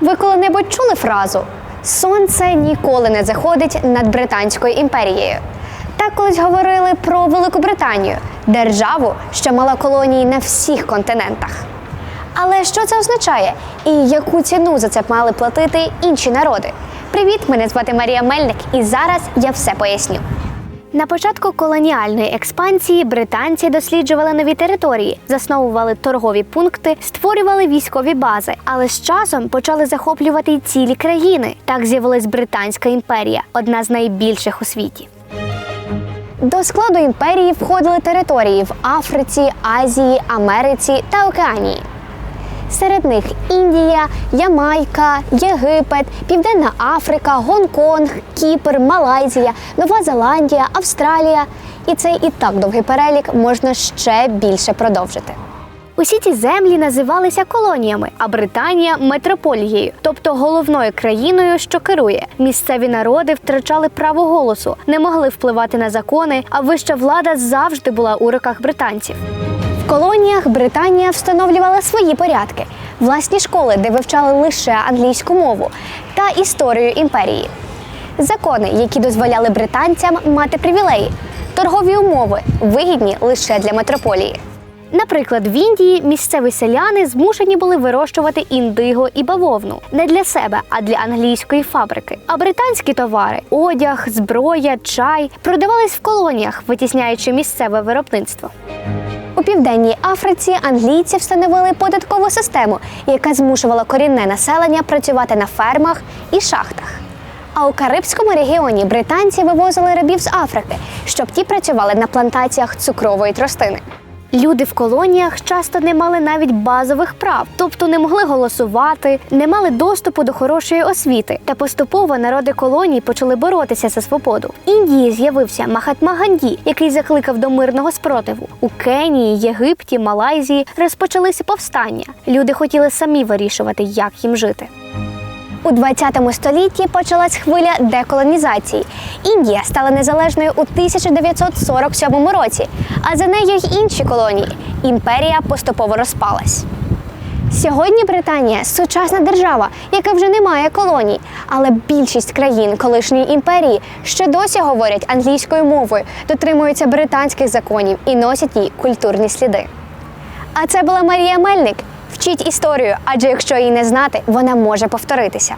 Ви коли-небудь чули фразу Сонце ніколи не заходить над Британською імперією. Так колись говорили про Велику Британію, державу, що мала колонії на всіх континентах. Але що це означає і яку ціну за це мали платити інші народи? Привіт, мене звати Марія Мельник, і зараз я все поясню. На початку колоніальної експансії британці досліджували нові території, засновували торгові пункти, створювали військові бази, але з часом почали захоплювати й цілі країни. Так з'явилась Британська імперія, одна з найбільших у світі. До складу імперії входили території в Африці, Азії, Америці та Океанії. Серед них Індія, Ямайка, Єгипет, Південна Африка, Гонконг, Кіпр, Малайзія, Нова Зеландія, Австралія. І цей і так довгий перелік можна ще більше продовжити. Усі ці землі називалися колоніями, а Британія метрополією, тобто головною країною, що керує. Місцеві народи втрачали право голосу, не могли впливати на закони, а вища влада завжди була у руках британців. Колоніях Британія встановлювала свої порядки, власні школи, де вивчали лише англійську мову та історію імперії. Закони, які дозволяли британцям мати привілеї, торгові умови, вигідні лише для метрополії. Наприклад, в Індії місцеві селяни змушені були вирощувати індиго і бавовну не для себе, а для англійської фабрики. А британські товари одяг, зброя, чай продавались в колоніях, витісняючи місцеве виробництво. У південній Африці англійці встановили податкову систему, яка змушувала корінне населення працювати на фермах і шахтах. А у Карибському регіоні британці вивозили рабів з Африки, щоб ті працювали на плантаціях цукрової тростини. Люди в колоніях часто не мали навіть базових прав, тобто не могли голосувати, не мали доступу до хорошої освіти. Та поступово народи колоній почали боротися за свободу. В Індії з'явився Махатма Ганді, який закликав до мирного спротиву. У Кенії, Єгипті, Малайзії розпочалися повстання. Люди хотіли самі вирішувати, як їм жити. У 20 столітті почалась хвиля деколонізації. Індія стала незалежною у 1947 році, а за нею й інші колонії. Імперія поступово розпалась. Сьогодні Британія сучасна держава, яка вже не має колоній, але більшість країн колишньої імперії ще досі говорять англійською мовою, дотримуються британських законів і носять її культурні сліди. А це була Марія Мельник. Вчіть історію, адже якщо її не знати, вона може повторитися.